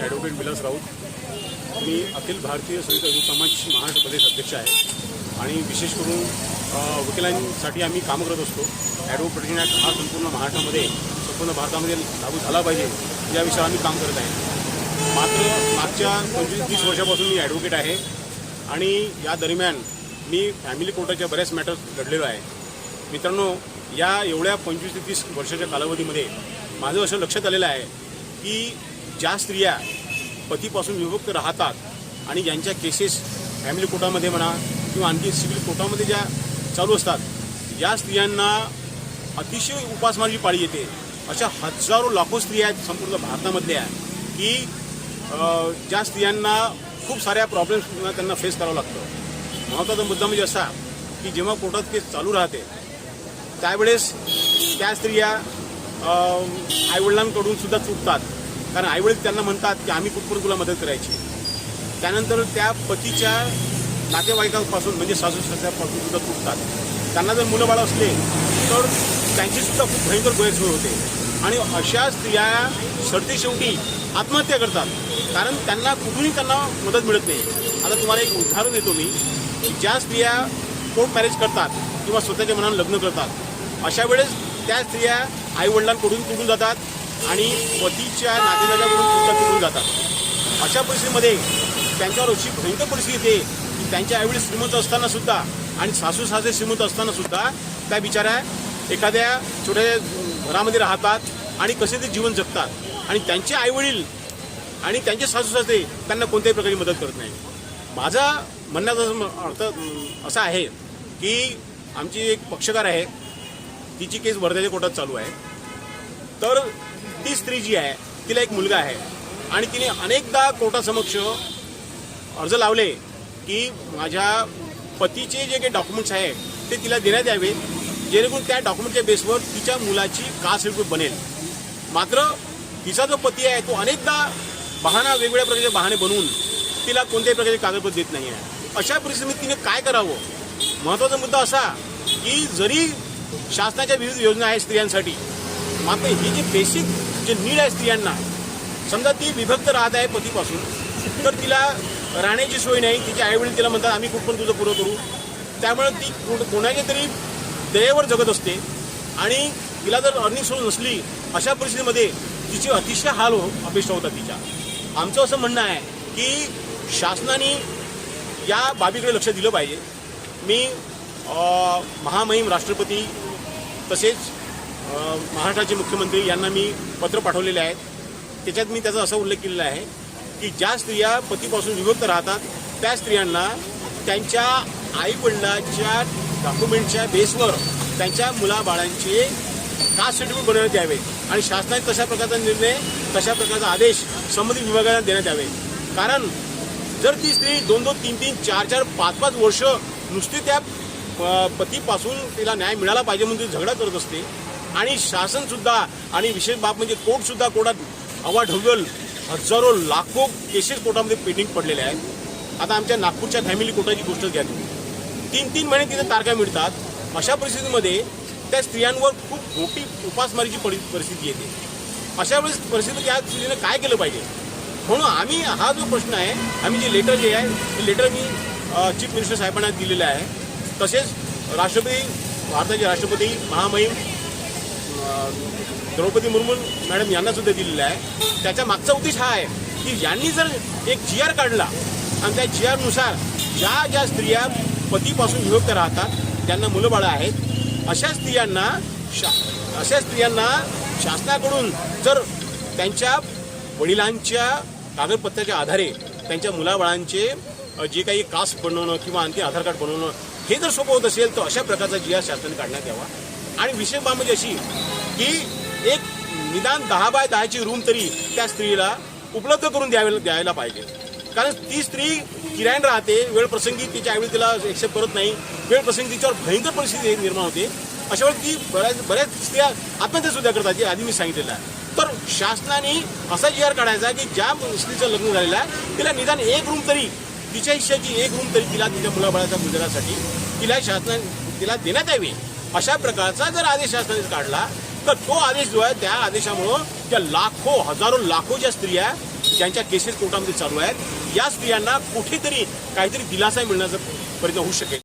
Advocate Vilas Raut. मी अखिल भारतीय संयुक्त हिंदू समाज महाराष्ट्र प्रदेश अध्यक्ष आहे. आणि विशेष करून वकिलांसाठी आम्ही काम करत असतो. ॲडव्होकेट ॲक्ट हा संपूर्ण महाराष्ट्रामध्ये संपूर्ण भारतामध्ये लागू झाला पाहिजे या विषयावर आम्ही काम करत आहे. मात्र मागच्या पंचवीस तीस वर्षापासून मी ॲडव्होकेट आहे. आणि या दरम्यान मी फॅमिली कोर्टाच्या बऱ्याच मॅटर्स घडलेलो आहे. मित्रांनो या एवढ्या पंचवीस ते तीस वर्षाच्या कालावधीमध्ये माझं असं लक्षात आलेलं आहे की ज्या स्त्रिया पतीपासून विभक्त राहतात आणि ज्यांच्या केसेस फॅमिली कोर्टामध्ये म्हणा किंवा आणखी सिव्हिल कोर्टामध्ये ज्या चालू असतात या स्त्रियांना अतिशय उपासमारीची पाळी येते. अशा हजारो लाखो स्त्रिया आहेत संपूर्ण भारतामधल्या की ज्या स्त्रियांना खूप साऱ्या प्रॉब्लेम्स त्यांना फेस करावं लागतं. महत्त्वाचा मुद्दा म्हणजे असा की जेव्हा कोर्टात केस चालू राहते त्यावेळेस त्या स्त्रिया आईवडिलांकडून सुद्धा चुकतात कारण आईवडील त्यांना म्हणतात की आम्ही कुठपर्यंत तुला मदत करायची? त्यानंतर त्या पतीच्या नातेवाईकांपासून म्हणजे सासू सासऱ्यापासून सुद्धा तुटतात. त्यांना जर मुलं बाळं असले तर त्यांचीसुद्धा खूप भयंकर गैरसोय होते. आणि अशा स्त्रिया सरते शेवटी आत्महत्या करतात. कारण त्यांना कुठूनही त्यांना मदत मिळत नाही. आता तुम्हाला एक उदाहरण देतो मी की ज्या स्त्रिया कोर्ट मॅरेज करतात किंवा स्वतःच्या मनानं लग्न करतात अशा वेळेस त्या स्त्रिया आईवडिलांकडून तुटून जातात. आणि पतीच्या नातेवाईकाकडून सुद्धा तुटून जातात. अशा परिस्थितीमध्ये त्यांच्यावर अशी भयंकर परिस्थिती येते की त्यांच्या आईवडील श्रीमंत असताना सुद्धा आणि सासू सासरे श्रीमंत असताना सुद्धा त्या बिचाऱ्या एखाद्या छोट्या घरामध्ये राहतात आणि कसे ते जीवन जगतात. आणि त्यांचे आईवडील आणि त्यांचे सासू सासरे त्यांना कोणत्याही प्रकारची मदत करत नाही माझा म्हणण्याचा अर्थ असा आहे की आमची एक पक्षकार आहे. तिची केस वर्ध्याच्या कोर्टात चालू आहे. तर ती स्त्री जी आहे तिला एक मुलगा आहे. आणि तिने अनेकदा कोर्टासमक्ष अर्ज लावले की माझ्या पतीचे जे काही डॉक्युमेंट्स आहे ते तिला देण्यात यावे. जेणेकरून त्या डॉक्युमेंटच्या बेसवर तिच्या मुलाची कास्ट सर्टिफिकेट बनेल. मात्र तिचा जो पती आहे तो अनेकदा बहाणा वेगवेगळ्या प्रकारचे बहाणे बनवून तिला कोणत्याही प्रकारचे कागदपत्र देत नाही आहे अशा परिस्थितीत तिने काय करावं? महत्त्वाचा मुद्दा असा की जरी शासनाच्या विविध योजना आहेत स्त्रियांसाठी मात्र ही जी बेसिक जे नीड आहे स्त्रियांना समजा ती विभक्त राहत आहे पतीपासून तर तिला राहण्याची सोय नाही. तिचे आईवडील तिला म्हणतात आम्ही कुठपण तुझं पुरं करू. त्यामुळे ती कोण- कोणाच्या तरी दयेवर जगत असते. आणि तिला जर अर्निंग सोर्स नसली अशा परिस्थितीमध्ये तिचे अतिशय हाल हो अपेक्षा होतात तिच्या. आमचं असं म्हणणं आहे की शासनाने या बाबीकडे लक्ष दिलं पाहिजे. मी महामहिम राष्ट्रपती तसेच महाराष्ट्राचे मुख्यमंत्री यांना मी पत्र पाठवलेले आहेत. त्याच्यात मी त्याचा असा उल्लेख केलेला आहे की ज्या स्त्रिया पतीपासून विभक्त राहतात त्या स्त्रियांना त्यांच्या आईवडिलांच्या डॉक्युमेंटच्या बेसवर त्यांच्या मुलाबाळांचे कास्ट सर्टिफिकेट बनवण्यात यावे आणि शासनाने तशा प्रकारचा निर्णय तशा प्रकारचा आदेश संबंधित विभागाला देण्यात यावे. कारण जर ती स्त्री दोन दोन तीन तीन चार चार पाच पाच वर्ष नुसती त्या पतीपासून तिला न्याय मिळाला पाहिजे म्हणून ती झगडा करत असते आणि शासन सुद्धा आणि विशेष बाब म्हणजे कोर्ट सुद्धा कोर्टात अवाढव्य हजारो लाखो केसेस कोर्टामध्ये पेंडिंग पडलेले आहेत. आता आमच्या नागपूरच्या फॅमिली कोर्टाची गोष्ट घ्या तुम्ही. तीन तीन महिने तिथे तारखा मिळतात. अशा परिस्थितीमध्ये त्या स्त्रियांवर खूप मोठी उपासमारीची परिस्थिती येते. अशा वेळेस परिस्थिती त्या स्त्रीने काय केलं पाहिजे? म्हणून आम्ही हा जो प्रश्न आहे आम्ही जे लेटर जे आहे ते लेटर मी चीफ मिनिस्टर साहेबांना दिलेलं आहे. तसेच राष्ट्रपती भारताचे राष्ट्रपती महामहिम द्रौपदी मुर्मू मॅडम यांना सुद्धा दिलेला आहे. त्याच्या मागचा उद्देश हा आहे की यांनी जर एक जी आर काढला आणि त्या जी आरनुसार ज्या ज्या स्त्रिया पतीपासून विभक्त राहतात त्यांना मुलं बाळं आहेत. अशा स्त्रियांना शा अशा स्त्रियांना शासनाकडून जर त्यांच्या वडिलांच्या कागदपत्राच्या आधारे त्यांच्या मुलाबाळांचे जे काही कास्ट बनवणं किंवा आणखी आधार कार्ड बनवणं हे जर सोपं होत असेल तर अशा प्रकारचा जी आर शासनाने काढण्यात यावा. आणि विशेष बाब म्हणजे अशी की एक निदान दहा बाय दहाची रूम तरी त्या स्त्रीला उपलब्ध करून द्यावे द्यायला पाहिजे. कारण ती स्त्री किरायण राहते वेळ प्रसंगी तिच्या आईवडील तिला एक्सेप्ट करत नाही वेळ प्रसंगी तिच्यावर भयंकर परिस्थिती निर्माण होते. अशा वेळी ती बऱ्याच बऱ्याच स्त्रिया आत्महत्या सुद्धा करतात जे आधी मी सांगितलेलं आहे. तर शासनाने असा जी काढायचा की ज्या स्त्रीचं लग्न झालेलं आहे तिला निदान एक रूम तरी तिच्या हिश्श्याची एक रूम तरी तिला तिच्या मुलाबाळाच्या गुजरासाठी तिला शासनाने तिला देण्यात यावी. अशा प्रकारचा जर आदेश शासनाने काढला तर तो आदेश जो आहे त्या आदेशामुळं त्या लाखो हजारो लाखो ज्या स्त्रिया ज्यांच्या केसेस कोर्टामध्ये चालू आहेत या स्त्रियांना कुठेतरी काहीतरी दिलासा मिळण्याचा प्रयत्न होऊ शकेल.